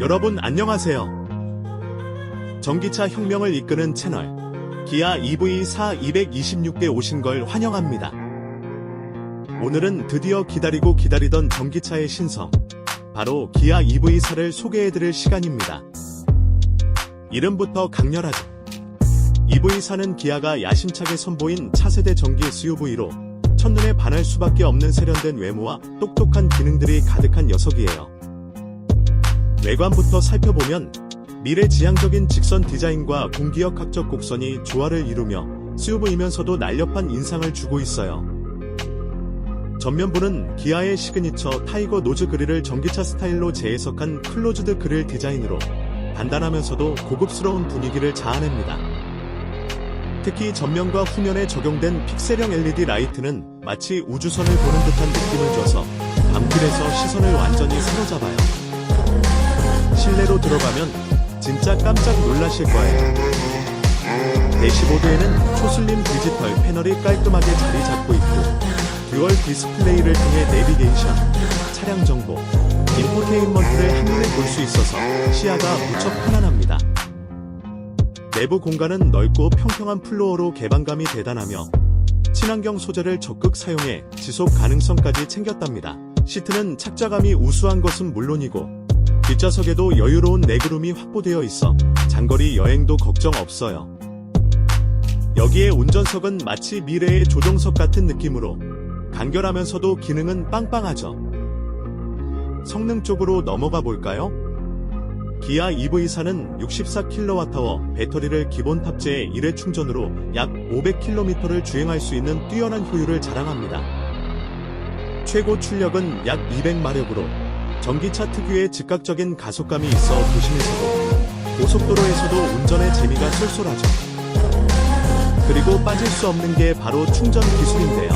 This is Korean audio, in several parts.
여러분 안녕하세요. 전기차 혁명을 이끄는 채널 기아 EV4 226대 오신 걸 환영합니다. 오늘은 드디어 기다리고 기다리던 전기차의 신성 바로 기아 EV4를 소개해드릴 시간입니다. 이름부터 강렬하죠. EV4는 기아가 야심차게 선보인 차세대 전기 SUV로 첫눈에 반할 수밖에 없는 세련된 외모와 똑똑한 기능들이 가득한 녀석이에요. 외관부터 살펴보면 미래지향적인 직선 디자인과 공기역학적 곡선이 조화를 이루며 SUV이면서도 날렵한 인상을 주고 있어요. 전면부는 기아의 시그니처 타이거 노즈 그릴을 전기차 스타일로 재해석한 클로즈드 그릴 디자인으로 단단하면서도 고급스러운 분위기를 자아냅니다. 특히 전면과 후면에 적용된 픽셀형 LED 라이트는 마치 우주선을 보는 듯한 느낌을 줘서 밤길에서 시선을 완전히 사로잡아요. 실내로 들어가면 진짜 깜짝 놀라실 거예요. 대시보드에는 초슬림 디지털 패널이 깔끔하게 자리 잡고 있고 듀얼 디스플레이를 통해 내비게이션, 차량 정보, 인포테인먼트를 한눈에 볼 수 있어서 시야가 무척 편안합니다. 내부 공간은 넓고 평평한 플로어로 개방감이 대단하며 친환경 소재를 적극 사용해 지속 가능성까지 챙겼답니다. 시트는 착자감이 우수한 것은 물론이고 뒷좌석에도 여유로운 레그룸이 확보되어 있어 장거리 여행도 걱정 없어요. 여기에 운전석은 마치 미래의 조종석 같은 느낌으로 간결하면서도 기능은 빵빵하죠. 성능 쪽으로 넘어가 볼까요? 기아 EV4는 64kWh 배터리를 기본 탑재해 1회 충전으로 약 500km를 주행할 수 있는 뛰어난 효율을 자랑합니다. 최고 출력은 약 200마력으로 전기차 특유의 즉각적인 가속감이 있어 도심에서도 고속도로에서도 운전의 재미가 쏠쏠하죠. 그리고 빠질 수 없는 게 바로 충전 기술인데요.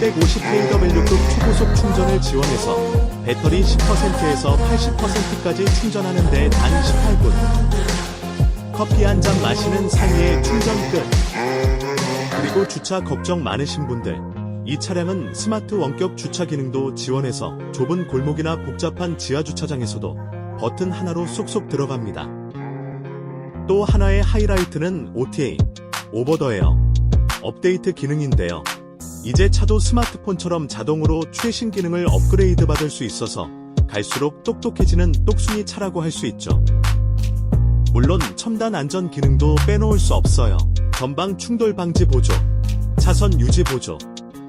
350kW급 초고속 충전을 지원해서 배터리 10%에서 80%까지 충전하는데 단 18분. 커피 한 잔 마시는 사이에 충전 끝. 그리고 주차 걱정 많으신 분들. 이 차량은 스마트 원격 주차 기능도 지원해서 좁은 골목이나 복잡한 지하 주차장에서도 버튼 하나로 쏙쏙 들어갑니다. 또 하나의 하이라이트는 OTA, 오버더에어, 업데이트 기능인데요. 이제 차도 스마트폰처럼 자동으로 최신 기능을 업그레이드 받을 수 있어서 갈수록 똑똑해지는 똑순이 차라고 할 수 있죠. 물론 첨단 안전 기능도 빼놓을 수 없어요. 전방 충돌 방지 보조, 차선 유지 보조,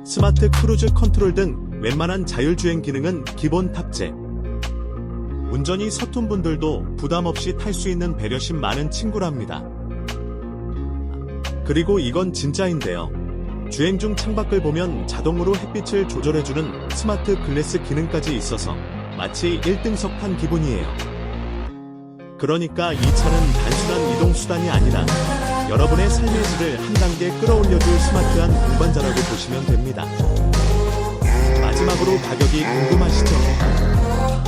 스마트 크루즈 컨트롤 등 웬만한 자율주행 기능은 기본 탑재. 운전이 서툰 분들도 부담 없이 탈 수 있는 배려심 많은 친구랍니다. 그리고 이건 진짜인데요. 주행 중 창밖을 보면 자동으로 햇빛을 조절해주는 스마트 글래스 기능까지 있어서 마치 1등석 탄 기분이에요. 그러니까 이 차는 단순한 이동수단이 아니라 여러분의 삶의 질을 한 단계 끌어올려줄 스마트한 동반자라고 보시면 됩니다. 마지막으로 가격이 궁금하시죠?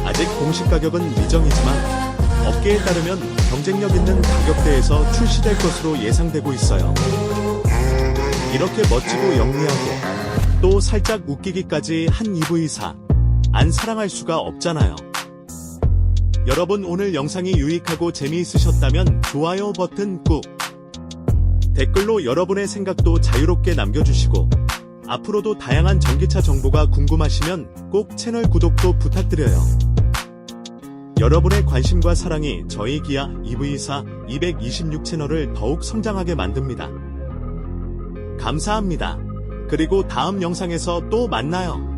아직 공식 가격은 미정이지만 업계에 따르면 경쟁력 있는 가격대에서 출시될 것으로 예상되고 있어요. 이렇게 멋지고 영리하고 또 살짝 웃기기까지 한 EV4 안 사랑할 수가 없잖아요. 여러분 오늘 영상이 유익하고 재미있으셨다면 좋아요 버튼 꾹 댓글로 여러분의 생각도 자유롭게 남겨주시고 앞으로도 다양한 전기차 정보가 궁금하시면 꼭 채널 구독도 부탁드려요. 여러분의 관심과 사랑이 저희 기아 EV4 226 채널을 더욱 성장하게 만듭니다. 감사합니다. 그리고 다음 영상에서 또 만나요.